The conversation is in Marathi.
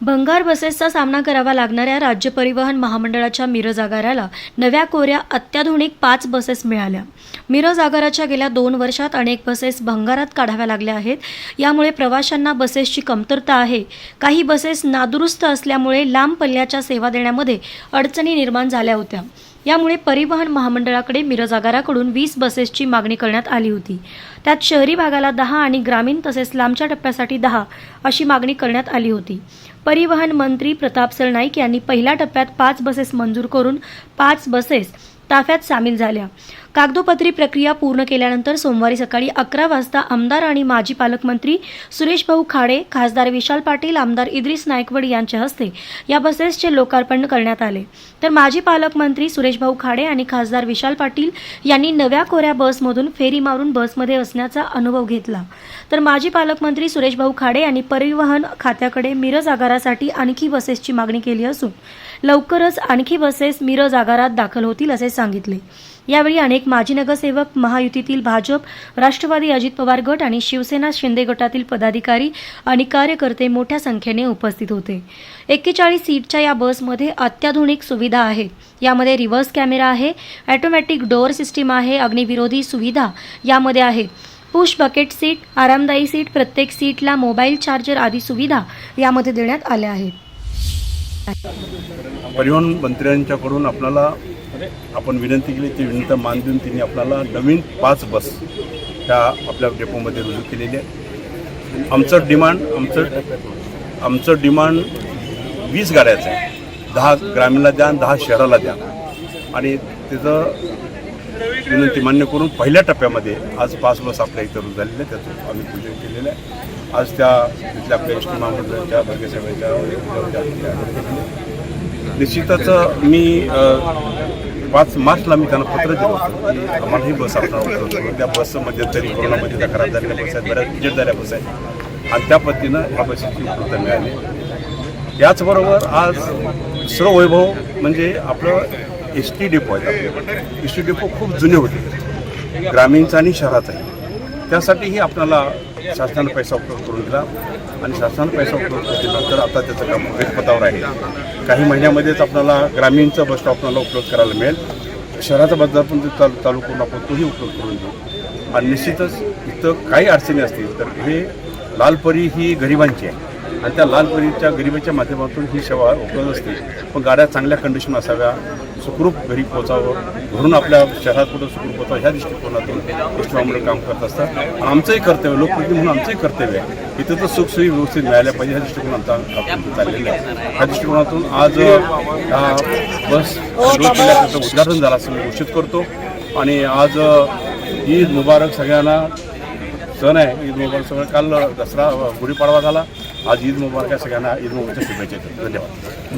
भंगार बसेसचा सामना करावा लागणाऱ्या राज्य परिवहन महामंडळाच्या मिरज आगाराला नव्या कोऱ्या अत्याधुनिक पाच बसेस मिळाल्या. मिरज आगाराच्या गेल्या दोन वर्षात अनेक बसेस भंगारात काढाव्या लागल्या आहेत. यामुळे प्रवाशांना बसेसची कमतरता आहे. काही बसेस नादुरुस्त असल्यामुळे लांब पल्ल्याच्या सेवा देण्यामध्ये अडचणी निर्माण झाल्या होत्या. यामुळे परिवहन महामंडळाकडे मिरज आगाराकडून वीस बसेसची मागणी करण्यात आली होती. त्यात शहरी भागाला दहा आणि ग्रामीण तसेच लांबच्या टप्प्यासाठी दहा अशी मागणी करण्यात आली होती. परिवहन मंत्री प्रताप सरनाईक यांनी पहिल्या टप्प्यात पाच बसेस मंजूर करून पाच बसेस ताफ्यात सामील झाल्या. कागदोपत्री प्रक्रिया पूर्ण केल्यानंतर सोमवारी सकाळी अकरा वाजता आमदार आणि माजी पालकमंत्री सुरेश भाऊ खाडे खासदार विशाल पाटील आमदार इद्रिस नायकवड यांच्या हस्ते या बसेसचे लोकार्पण करण्यात आले. तर माजी पालकमंत्री सुरेश भाऊ खाडे आणि खासदार विशाल पाटील यांनी नव्या कोऱ्या बसमधून फेरी मारून बसमध्ये असण्याचा अनुभव घेतला. तर माजी पालकमंत्री सुरेश भाऊ खाडे यांनी परिवहन खात्याकडे मिरज आगारासाठी आणखी बसेसची मागणी केली असून लवकरच आणखी बसेस मिरज आगारात दाखल होतील असे सांगितले. यावेळी अनेक माजी नगरसेवक महायुतीतील भाजप राष्ट्रवादी अजित पवार गट आणि शिवसेना शिंदे गटातील पदाधिकारी आणि कार्यकर्ते मोठ्या संख्येने उपस्थित होते. एक्केचाळीस सीटच्या या बसमध्ये अत्याधुनिक सुविधा आहेत यामध्ये रिव्हर्स कॅमेरा आहे ॲटोमॅटिक डोअर सिस्टीम आहे अग्निविरोधी सुविधा यामध्ये आहे. पुश बकेट सीट आरामदायी सीट प्रत्येक सीटला मोबाईल चार्जर आदी सुविधा यामध्ये देण्यात आल्या आहेत. परिवहन मंत्र्यांच्याकडून आपल्याला आपण विनंती केली ती विनंती मान देऊन त्यांनी आपल्याला नवीन पाच बस ह्या आपल्या डेपोमध्ये रुजू केलेली आहे आमचं डिमांड आमचं आमचं डिमांड वीस गाड्याचं आहे. दहा ग्रामीणला द्या आणि दहा शहराला द्या. आणि त्याचं विनंती मान्य करून पहिल्या टप्प्यामध्ये आज पाच बस आपल्या इथं रुजू झालेल्या त्याचं आम्ही पूजन केलेलं आहे. आज त्या तिथल्या आपल्या एस टी महामंडळाच्या भाग्यसभेच्या निश्चितच मी पाच मार्चला मी त्यांना पत्र दिलं होतं की आम्हाला ही बस आपल्याला त्या बसमध्ये म्हणजे तरी कोरोनामध्ये त्या खराब झालेल्या बस आहेत बऱ्याच विजेट झाल्या बस आहेत. आणि त्या पद्धतीनं ह्या बसेसची उपलब्धता मिळाली. याचबरोबर आज दुसरं वैभव म्हणजे आपलं एस टी डेपो आहे. एस टी डेपो खूप जुने होते. ग्रामीणचा आणि शहराचा आहे. त्यासाठीही आपल्याला शासनानं पैसा उपलब्ध करून दिला. आणि शासनानं पैसा उपलब्ध केल्यानंतर आता त्याचं काम वेगपथावर आहे. काही महिन्यामध्येच आपल्याला ग्रामीणचं बस स्टॉप आपल्याला उपलब्ध करायला मिळेल. शहराचा बदला पण ते चालू चालू करून आपण तोही उपलब्ध करून देऊ. आणि निश्चितच इथं काही अडचणी असतील तर हे लालपरी ही गरिबांची आहे. आणि त्या लालपरीच्या गरिबीच्या माध्यमातून ही सेवा उपलब्ध असते. पण गाड्या चांगल्या कंडिशन असाव्या सुखरूप घरी पोचावं घरून आपल्या शहरात कुठं सुखरूप पोचावं ह्या दृष्टिकोनातून गोष्टी काम करत असतात. आणि आमचंही कर्तव्य लोकप्रतिनिधी म्हणून आमचंही कर्तव्य आहे इथं तर सुखसोयी व्यवस्थित मिळाल्या पाहिजे ह्या दृष्टिकोनात आपण चाललेलं आहे. ह्या दृष्टिकोनातून आज हा बस सुरू त्याचं उद्घाटन झालं असं मी घोषित करतो. आणि आज ईद मुबारक सगळ्यांना. सण आहे ईद मुबारक सगळं. काल दसरा गुढीपाडवा झाला. आज ईद मुबारक सगळ्यांना. ईद मुबारकच्या शुभेच्छा धन्यवाद.